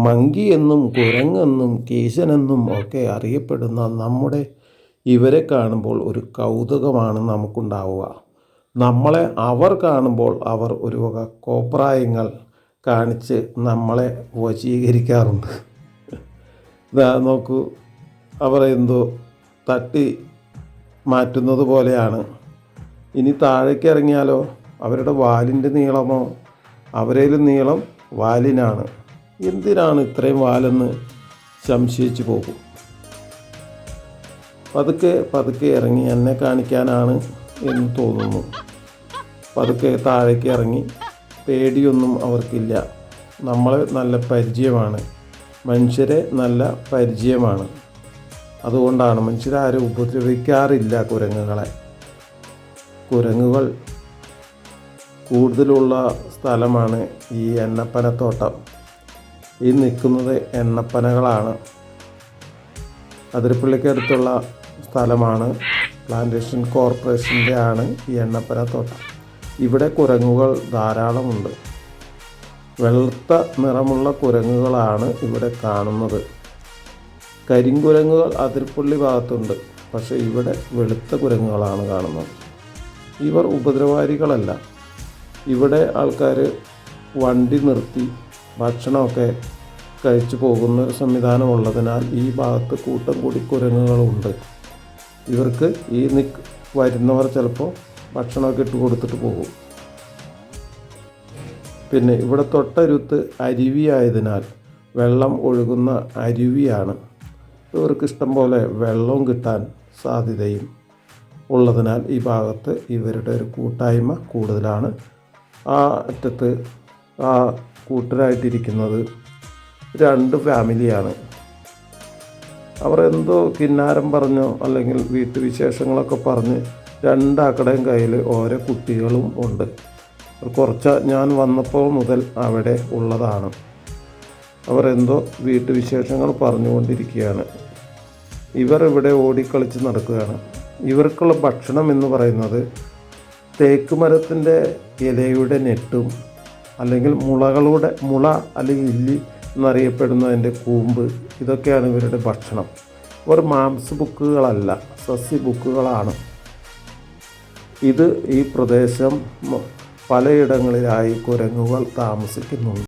Monkey എന്നും കുരങ്ങെന്നും കീശനെന്നും ഒക്കെ അറിയപ്പെടുന്ന നമ്മുടെ ഇവരെ കാണുമ്പോൾ ഒരു കൗതുകമാണ് നമുക്കുണ്ടാവുക. നമ്മളെ അവർ കാണുമ്പോൾ അവർ ഒരു വക കോപ്രായങ്ങൾ കാണിച്ച് നമ്മളെ വശീകരിക്കാറുണ്ട്. ഇതാ നോക്കൂ അവർ എന്തോ തട്ടി മാറ്റുന്നത് പോലെയാണ്. ഇനി താഴേക്ക് ഇറങ്ങിയാലോ? അവരുടെ വാലിന്റെ നീളമോ? അവരേലും നീളം വാലിനാണ്. എന്തിനാണ് ഇത്രയും വാലെന്ന് സംശയിച്ചു പോകും? പതുക്കെ പതുക്കെ ഇറങ്ങി എന്നെ കാണിക്കാനാണ് എന്ന് തോന്നുന്നു. പതുക്കെ താഴേക്ക് ഇറങ്ങി. പേടിയൊന്നും അവർക്കില്ല. നമ്മളെ നല്ല പരിചയമാണ്. മനുഷ്യരെ നല്ല പരിചയമാണ്. അതുകൊണ്ടാണ് മനുഷ്യരാരും ഉപദ്രവിക്കാറില്ല കുരങ്ങുകളെ. കുരങ്ങുകൾ കൂടുതലുള്ള സ്ഥലമാണ് ഈ എണ്ണപ്പനത്തോട്ടം. ഈ നിൽക്കുന്നത് എണ്ണപ്പനകളാണ്. അതിരപ്പള്ളിക്കടുത്തുള്ള സ്ഥലമാണ്. പ്ലാന്റേഷൻ കോർപ്പറേഷന്റെ ആണ് ഈ എണ്ണപ്പന തോട്ടം. ഇവിടെ കുരങ്ങുകൾ ധാരാളമുണ്ട്. വെളുത്ത നിറമുള്ള കുരങ്ങുകളാണ് ഇവിടെ കാണുന്നത്. കരിങ്കുരങ്ങുകൾ അതിരപ്പള്ളി ഭാഗത്തുണ്ട്. പക്ഷേ ഇവിടെ വെളുത്ത കുരങ്ങുകളാണ് കാണുന്നത്. ഇവർ ഉപദ്രവാരികളല്ല. ഇവിടെ ആൾക്കാർ വണ്ടി നിർത്തി ഭക്ഷണമൊക്കെ കഴിച്ചു പോകുന്ന സംവിധാനമുള്ളതിനാൽ ഈ ഭാഗത്ത് കൂട്ടം കൂടി കുരങ്ങുകളുണ്ട്. ഇവർക്ക് ഈ നിക്ക് വരുന്നവർ ചിലപ്പോൾ ഭക്ഷണമൊക്കെ ഇട്ട് കൊടുത്തിട്ട് പോകും. പിന്നെ ഇവിടെ തൊട്ടരുത്ത് അരുവിയായതിനാൽ വെള്ളം ഒഴുകുന്ന അരുവിയാണ്. ഇവർക്ക് ഇഷ്ടം പോലെ വെള്ളവും കിട്ടാൻ സാധ്യതയും ഉള്ളതിനാൽ ഈ ഭാഗത്ത് ഇവരുടെ ഒരു കൂട്ടായ്മ കൂടുതലാണ്. ആ അറ്റത്ത് ആ കൂട്ടരായിട്ടിരിക്കുന്നത് രണ്ട് ഫാമിലിയാണ്. അവർ എന്തോ കിന്നാരം പറഞ്ഞോ അല്ലെങ്കിൽ വീട്ടുവിശേഷങ്ങളൊക്കെ പറഞ്ഞ് രണ്ടാക്കടയും കയ്യിൽ ഓരോ കുട്ടികളും ഉണ്ട്. കുറച്ച് ഞാൻ വന്നപ്പോൾ മുതൽ അവിടെ ഉള്ളതാണ്. അവർ എന്തോ വീട്ടുവിശേഷങ്ങൾ പറഞ്ഞുകൊണ്ടിരിക്കുകയാണ്. ഇവർ ഇവിടെ ഓടിക്കളിച്ച് നടക്കുകയാണ്. ഇവർക്കുള്ള ഭക്ഷണം എന്ന് പറയുന്നത് തേക്ക് മരത്തിന്റെ ഇലയുടെ നെട്ടും അല്ലെങ്കിൽ മുളകളുടെ മുള അല്ലെങ്കിൽ ഇല്ലി എന്നറിയപ്പെടുന്നതിന്റെ കൂമ്പ് ഇതൊക്കെയാണ് ഇവരുടെ ഭക്ഷണം. ഇവർ മാംസ ബുക്കുകളല്ല സസ്യ ബുക്കുകളാണ്. ഇത് ഈ പ്രദേശം പലയിടങ്ങളിലായി കുരങ്ങുകൾ താമസിക്കുന്നുണ്ട്.